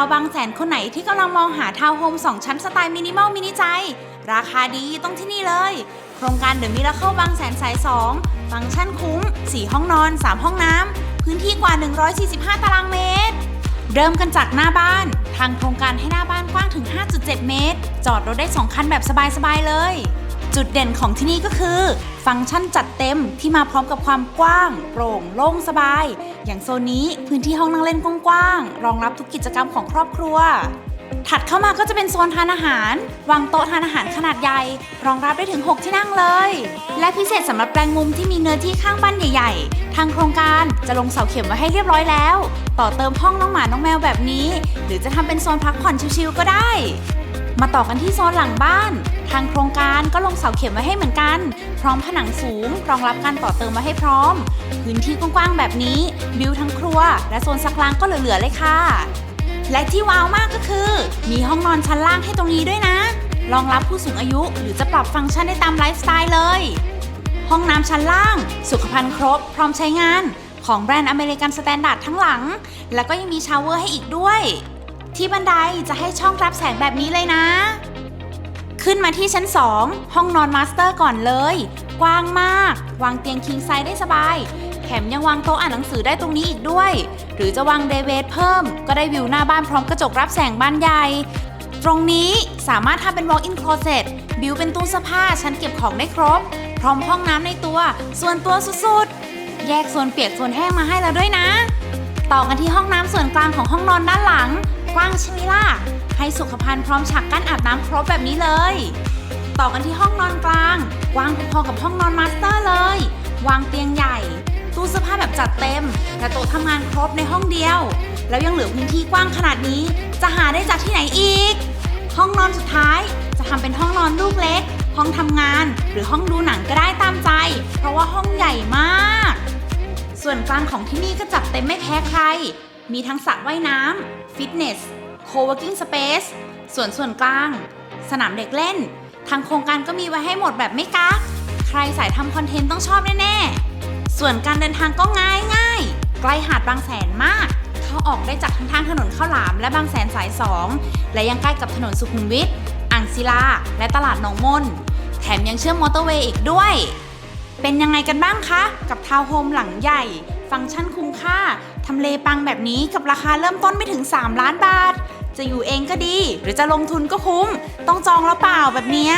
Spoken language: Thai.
าวบางแสนคนไหนที่กำลังมองหาทาวน์โฮม2 ชั้นสไตล์มินิมอลมินิใจ ราคาดีต้องที่นี่เลย โครงการเดอะมิราเคิลบางแสนสาย 2 ฟังก์ชันคุ้ม 4 ห้องนอน 3 ห้องน้ำ พื้นที่กว่า 145 ตารางเมตร เริ่มกันจากหน้าบ้าน ทางโครงการให้หน้าบ้านกว้างถึง 5.7 เมตร จอดรถได้ 2 คันแบบสบายๆเลย เด่นของที่นี่ก็คือ ฟังก์ชันจัดเต็มที่มาพร้อมกับความกว้าง โปร่งโล่งสบาย อย่างโซนนี้พื้นที่ห้องนั่งเล่นกว้างๆรองรับทุกกิจกรรมของครอบครัว ถัดเข้ามาก็จะเป็นโซนทานอาหาร วางโต๊ะทานอาหารขนาดใหญ่ รองรับได้ถึง 6 ที่นั่งเลย และพิเศษสำหรับแปลงมุมที่มีเนื้อที่ข้างบ้านใหญ่ ๆ ทางโครงการจะลงเสาเข็มไว้ให้เรียบร้อยแล้ว ต่อเติมห้องน้องหมาน้องแมวแบบนี้ หรือจะทำเป็นโซนพักผ่อนชิลๆก็ได้ มาต่อกันที่โซนหลังบ้าน ทางโครงการก็ลงเสาเข็มไว้ให้เหมือนกัน พร้อมผนังสูง รองรับการต่อเติมไว้ให้พร้อม พื้นที่กว้างๆแบบนี้ บิวทั้งครัว และโซนซักล้างก็เหลือๆเลยค่ะ และที่ว้าวมากก็คือ มีห้องนอนชั้นล่างให้ตรงนี้ด้วยนะ รองรับผู้สูงอายุหรือจะปรับฟังก์ชันได้ตามไลฟ์สไตล์เลย ห้องน้ำชั้นล่าง สุขภัณฑ์ครบ พร้อมใช้งาน ของแบรนด์อเมริกันสแตนดาร์ดทั้งหลัง แล้วก็ยังมีชาวเวอร์ให้อีกด้วย ที่บันไดจะให้ช่องรับแสงแบบนี้เลยนะ ขึ้นมาที่ชั้น 2 ห้องนอนมาสเตอร์ก่อนเลย กว้างมาก วางเตียงคิงไซส์ได้สบาย แถมยังวางโต๊ะอ่านหนังสือได้ตรงนี้อีกด้วย หรือจะวางเดเวทเพิ่ม ก็ได้วิวหน้าบ้านพร้อมกระจกรับแสงบ้านใหญ่ ตรงนี้สามารถทำเป็น walk-in closet บิวเป็นตู้เสื้อผ้าชั้นเก็บของได้ครบ พร้อมห้องน้ำในตัว ส่วนตัวสุดๆ แยกโซนเปียกโซนแห้งมาให้แล้วด้วยนะ ต่อกันที่ห้องน้ำส่วนกลางของห้องนอนด้านหลัง กว้างใช่ไหมล่ะ ให้สุขภัณฑ์พร้อมฉากกั้นอาบน้ำครบแบบนี้เลย ต่อกันที่ห้องนอนกลางกว้างพอกับห้องนอนมาสเตอร์เลย วางเตียงใหญ่ ตู้เสื้อผ้าแบบจัดเต็ม และโต๊ะทำงานครบในห้องเดียว แล้วยังเหลือพื้นที่กว้างขนาดนี้ จะหาได้จากที่ไหนอีก ห้องนอนสุดท้ายจะทำเป็นห้องนอนลูกเล็ก ห้องทำงาน หรือห้องดูหนังก็ได้ตามใจ เพราะว่าห้องใหญ่มาก ส่วนกลางของที่นี่ก็จัดเต็มไม่แพ้ใคร มีทั้งสระว่ายน้ำฟิตเนส โคเวิร์กิ้งสเปซส่วนส่วนกลาง สนามเด็กเล่น ทางโครงการก็มีไว้ให้หมดแบบไม่กักใครสายทำคอนเทนต์ต้องชอบแน่ๆ ส่วนการเดินทางก็ง่ายง่ายใกล้หาดบางแสนมาก เข้าออกได้จากทั้งทางถนนข้าวหลามและบางแสนสาย2และยังใกล้กับถนนสุขุมวิทอ่างศิลา และตลาดหนองมน แถมยังเชื่อมมอเตอร์เวย์อีกด้วย เป็นยังไงกันบ้างคะ กับทาวน์โฮมหลังใหญ่ ฟังก์ชันคุ้มค่า ทำเลปังแบบนี้กับราคาเริ่มต้นไม่ถึง 3 ล้านบาท จะอยู่เองก็ดี หรือจะลงทุนก็คุ้ม ต้องจองแล้วเปล่าแบบเนี้ย